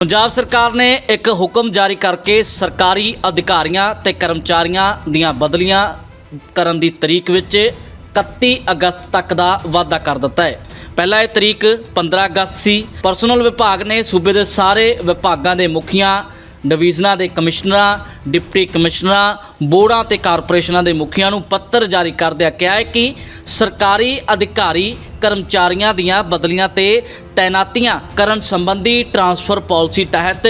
ਪੰਜਾਬ ਸਰਕਾਰ ਨੇ ਇੱਕ ਹੁਕਮ ਜਾਰੀ ਕਰਕੇ ਸਰਕਾਰੀ ਅਧਿਕਾਰੀਆਂ ਤੇ ਕਰਮਚਾਰੀਆਂ ਦੀਆਂ ਬਦਲੀਆਂ ਕਰਨ ਦੀ ਤਰੀਕ ਵਿੱਚ 31 ਅਗਸਤ ਤੱਕ ਦਾ ਵਾਅਦਾ ਕਰ ਦਿੱਤਾ ਹੈ। ਪਹਿਲਾਂ ਇਹ ਤਰੀਕ 15 ਅਗਸਤ ਸੀ। ਪਰਸਨਲ ਵਿਭਾਗ ਨੇ ਸੂਬੇ ਦੇ ਸਾਰੇ ਵਿਭਾਗਾਂ ਦੇ ਮੁਖੀਆਂ ਡਿਵੀਜ਼ਨਾਂ ਦੇ ਕਮਿਸ਼ਨਰਾਂ, ਡਿਪਟੀ ਕਮਿਸ਼ਨਰਾਂ, ਬੋਰਡਾਂ ਤੇ ਕਾਰਪੋਰੇਸ਼ਨਾਂ ਦੇ ਮੁਖੀਆਂ ਨੂੰ ਪੱਤਰ ਜਾਰੀ ਕਰਦਿਆਂ ਕਿਹਾ ਹੈ ਕਿ ਸਰਕਾਰੀ ਅਧਿਕਾਰੀ ਕਰਮਚਾਰੀਆਂ ਦੀਆਂ ਬਦਲੀਆਂ ਤੇ ਤਾਇਨਾਤੀਆਂ ਕਰਨ ਸੰਬੰਧੀ ਟਰਾਂਸਫਰ ਪਾਲਿਸੀ ਤਹਿਤ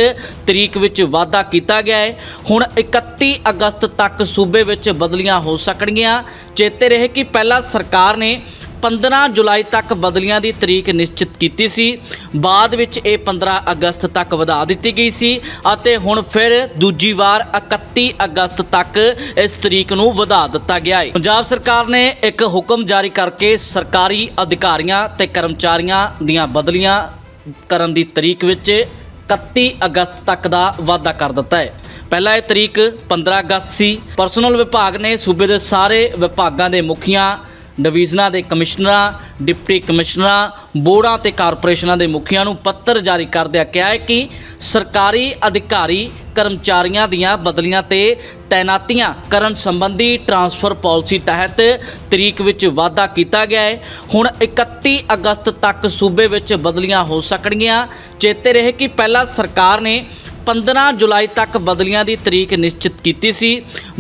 ਤਰੀਕ ਵਿੱਚ ਵਾਅਦਾ ਕੀਤਾ ਗਿਆ ਹੈ। ਹੁਣ 31 ਅਗਸਤ ਤੱਕ ਸੂਬੇ ਵਿੱਚ ਬਦਲੀਆਂ ਹੋ ਸਕਣਗੀਆਂ। ਚੇਤੇ ਰਹੇ ਕਿ ਪਹਿਲਾਂ ਸਰਕਾਰ ਨੇ 15 ਜੁਲਾਈ ਤੱਕ ਬਦਲੀਆਂ ਦੀ ਤਰੀਕ ਨਿਸ਼ਚਿਤ ਕੀਤੀ ਸੀ। ਬਾਅਦ ਵਿੱਚ ਇਹ 15 ਅਗਸਤ ਤੱਕ ਵਧਾ ਦਿੱਤੀ ਗਈ ਸੀ ਅਤੇ ਹੁਣ ਫਿਰ ਦੂਜੀ ਵਾਰ 31 ਅਗਸਤ ਤੱਕ ਇਸ ਤਰੀਕ ਨੂੰ ਵਧਾ ਦਿੱਤਾ ਗਿਆ ਹੈ। ਪੰਜਾਬ ਸਰਕਾਰ ਨੇ ਇੱਕ ਹੁਕਮ ਜਾਰੀ ਕਰਕੇ ਸਰਕਾਰੀ ਅਧਿਕਾਰੀਆਂ ਤੇ ਕਰਮਚਾਰੀਆਂ ਦੀਆਂ ਬਦਲੀਆਂ ਕਰਨ ਦੀ ਤਰੀਕ ਵਿੱਚ 31 ਅਗਸਤ ਤੱਕ ਦਾ ਵਾਅਦਾ ਕਰ ਦਿੱਤਾ ਹੈ। ਪਹਿਲਾਂ ਇਹ ਤਰੀਕ 15 ਅਗਸਤ ਸੀ। ਪਰਸਨਲ ਵਿਭਾਗ ਨੇ ਸੂਬੇ ਦੇ ਸਾਰੇ ਵਿਭਾਗਾਂ ਦੇ ਮੁਖੀਆਂ ਡਿਵੀਜ਼ਨਾਂ ਦੇ ਕਮਿਸ਼ਨਰਾਂ, ਡਿਪਟੀ ਕਮਿਸ਼ਨਰਾਂ, ਬੋਰਡਾਂ ਤੇ ਕਾਰਪੋਰੇਸ਼ਨਾਂ ਦੇ ਮੁਖੀਆਂ ਨੂੰ ਪੱਤਰ ਜਾਰੀ ਕਰਦਿਆਂ ਕਿਹਾ ਹੈ ਕਿ ਸਰਕਾਰੀ ਅਧਿਕਾਰੀ ਕਰਮਚਾਰੀਆਂ ਦੀਆਂ ਬਦਲੀਆਂ ਤੇ ਤਾਇਨਾਤੀਆਂ ਕਰਨ ਸੰਬੰਧੀ ਟਰਾਂਸਫਰ ਪਾਲਿਸੀ ਤਹਿਤ ਤਰੀਕ ਵਿੱਚ ਵਾਅਦਾ ਕੀਤਾ ਗਿਆ ਹੈ। ਹੁਣ 31 ਅਗਸਤ ਤੱਕ ਸੂਬੇ ਵਿੱਚ ਬਦਲੀਆਂ ਹੋ ਸਕਣਗੀਆਂ। ਚੇਤੇ ਰਹੇ ਕਿ ਪਹਿਲਾਂ ਸਰਕਾਰ ਨੇ 15 ਜੁਲਾਈ ਤੱਕ ਬਦਲੀਆਂ ਦੀ ਤਰੀਕ ਨਿਸ਼ਚਿਤ ਕੀਤੀ ਸੀ।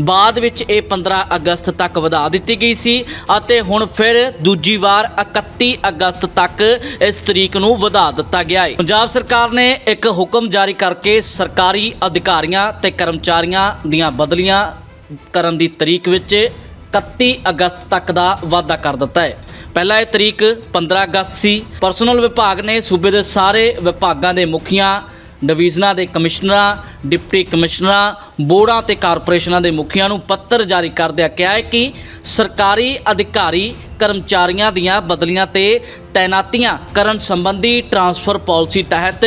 ਬਾਅਦ ਵਿੱਚ ਇਹ 15 ਅਗਸਤ ਤੱਕ ਵਧਾ ਦਿੱਤੀ ਗਈ ਸੀ ਅਤੇ ਹੁਣ ਫਿਰ ਦੂਜੀ ਵਾਰ 31 ਅਗਸਤ ਤੱਕ ਇਸ ਤਰੀਕ ਨੂੰ ਵਧਾ ਦਿੱਤਾ ਗਿਆ ਹੈ। ਪੰਜਾਬ ਸਰਕਾਰ ਨੇ ਇੱਕ ਹੁਕਮ ਜਾਰੀ ਕਰਕੇ ਸਰਕਾਰੀ ਅਧਿਕਾਰੀਆਂ ਤੇ ਕਰਮਚਾਰੀਆਂ ਦੀਆਂ ਬਦਲੀਆਂ ਕਰਨ ਦੀ ਤਰੀਕ ਵਿੱਚ 31 ਅਗਸਤ ਤੱਕ ਦਾ ਵਾਅਦਾ ਕਰ ਦਿੱਤਾ ਹੈ। ਪਹਿਲਾਂ ਇਹ ਤਰੀਕ 15 ਅਗਸਤ ਸੀ। ਪਰਸਨਲ ਵਿਭਾਗ ਨੇ ਸੂਬੇ ਦੇ ਸਾਰੇ ਵਿਭਾਗਾਂ ਦੇ ਮੁਖੀਆਂ ਡਿਵੀਜ਼ਨਾਂ ਦੇ ਕਮਿਸ਼ਨਰਾਂ, ਡਿਪਟੀ ਕਮਿਸ਼ਨਰਾਂ, ਬੋਰਡਾਂ ਤੇ ਕਾਰਪੋਰੇਸ਼ਨਾਂ ਦੇ ਮੁਖੀਆਂ ਨੂੰ ਪੱਤਰ ਜਾਰੀ ਕਰਦਿਆਂ ਕਿਹਾ ਹੈ ਕਿ ਸਰਕਾਰੀ ਅਧਿਕਾਰੀ ਕਰਮਚਾਰੀਆਂ ਦੀਆਂ ਬਦਲੀਆਂ ਤੇ ਤਾਇਨਾਤੀਆਂ ਕਰਨ ਸੰਬੰਧੀ ਟਰਾਂਸਫਰ ਪਾਲਿਸੀ ਤਹਿਤ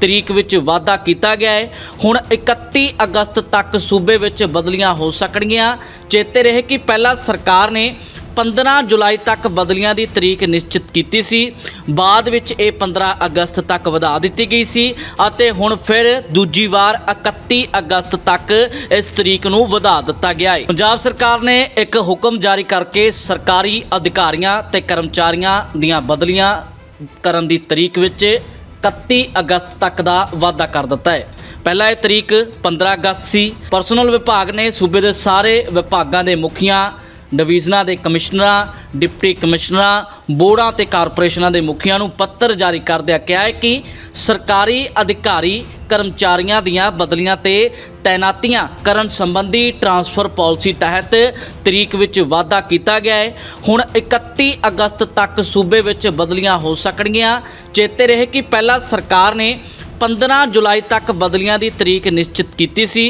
ਤਰੀਕ ਵਿੱਚ ਵਾਅਦਾ ਕੀਤਾ ਗਿਆ ਹੈ। ਹੁਣ 31 ਅਗਸਤ ਤੱਕ ਸੂਬੇ ਵਿੱਚ ਬਦਲੀਆਂ ਹੋ ਸਕਣਗੀਆਂ। ਚੇਤੇ ਰਹੇ ਕਿ ਪਹਿਲਾਂ ਸਰਕਾਰ ਨੇ 15 ਜੁਲਾਈ ਤੱਕ ਬਦਲੀਆਂ ਦੀ ਤਰੀਕ ਨਿਸ਼ਚਿਤ ਕੀਤੀ ਸੀ। ਬਾਅਦ ਵਿੱਚ ਇਹ 15 ਅਗਸਤ ਤੱਕ ਵਧਾ ਦਿੱਤੀ ਗਈ ਸੀ ਅਤੇ ਹੁਣ ਫਿਰ ਦੂਜੀ ਵਾਰ 31 ਅਗਸਤ ਤੱਕ ਇਸ ਤਰੀਕ ਨੂੰ ਵਧਾ ਦਿੱਤਾ ਗਿਆ ਹੈ। ਪੰਜਾਬ ਸਰਕਾਰ ਨੇ ਇੱਕ ਹੁਕਮ ਜਾਰੀ ਕਰਕੇ ਸਰਕਾਰੀ ਅਧਿਕਾਰੀਆਂ ਤੇ ਕਰਮਚਾਰੀਆਂ ਦੀਆਂ ਬਦਲੀਆਂ ਕਰਨ ਦੀ ਤਰੀਕ ਵਿੱਚ 31 ਅਗਸਤ ਤੱਕ ਦਾ ਵਾਅਦਾ ਕਰ ਦਿੱਤਾ ਹੈ। ਪਹਿਲਾਂ ਇਹ ਤਰੀਕ 15 ਅਗਸਤ ਸੀ। ਪਰਸਨਲ ਵਿਭਾਗ ਨੇ ਸੂਬੇ ਦੇ ਸਾਰੇ ਵਿਭਾਗਾਂ ਦੇ ਮੁਖੀਆਂ ਡਿਵੀਜ਼ਨਾਂ ਦੇ ਕਮਿਸ਼ਨਰਾਂ, ਡਿਪਟੀ ਕਮਿਸ਼ਨਰਾਂ, ਬੋਰਡਾਂ ਤੇ ਕਾਰਪੋਰੇਸ਼ਨਾਂ ਦੇ ਮੁਖੀਆਂ ਨੂੰ ਪੱਤਰ ਜਾਰੀ ਕਰਦਿਆਂ ਕਿਹਾ ਹੈ ਕਿ ਸਰਕਾਰੀ ਅਧਿਕਾਰੀ ਕਰਮਚਾਰੀਆਂ ਦੀਆਂ ਬਦਲੀਆਂ ਤੇ ਤਾਇਨਾਤੀਆਂ ਕਰਨ ਸੰਬੰਧੀ ਟਰਾਂਸਫਰ ਪਾਲਿਸੀ ਤਹਿਤ ਤਰੀਕ ਵਿੱਚ ਵਾਅਦਾ ਕੀਤਾ ਗਿਆ ਹੈ। ਹੁਣ 31 ਅਗਸਤ ਤੱਕ ਸੂਬੇ ਵਿੱਚ ਬਦਲੀਆਂ ਹੋ ਸਕਣਗੀਆਂ। ਚੇਤੇ ਰਹੇ ਕਿ ਪਹਿਲਾਂ ਸਰਕਾਰ ਨੇ 15 ਜੁਲਾਈ ਤੱਕ ਬਦਲੀਆਂ ਦੀ ਤਰੀਕ ਨਿਸ਼ਚਿਤ ਕੀਤੀ ਸੀ।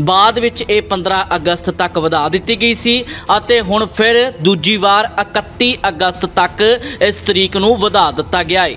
ਬਾਅਦ ਵਿੱਚ ਇਹ 15 ਅਗਸਤ ਤੱਕ ਵਧਾ ਦਿੱਤੀ ਗਈ ਸੀ ਅਤੇ ਹੁਣ ਫਿਰ ਦੂਜੀ ਵਾਰ 31 ਅਗਸਤ ਤੱਕ ਇਸ ਤਰੀਕ ਨੂੰ ਵਧਾ ਦਿੱਤਾ ਗਿਆ ਹੈ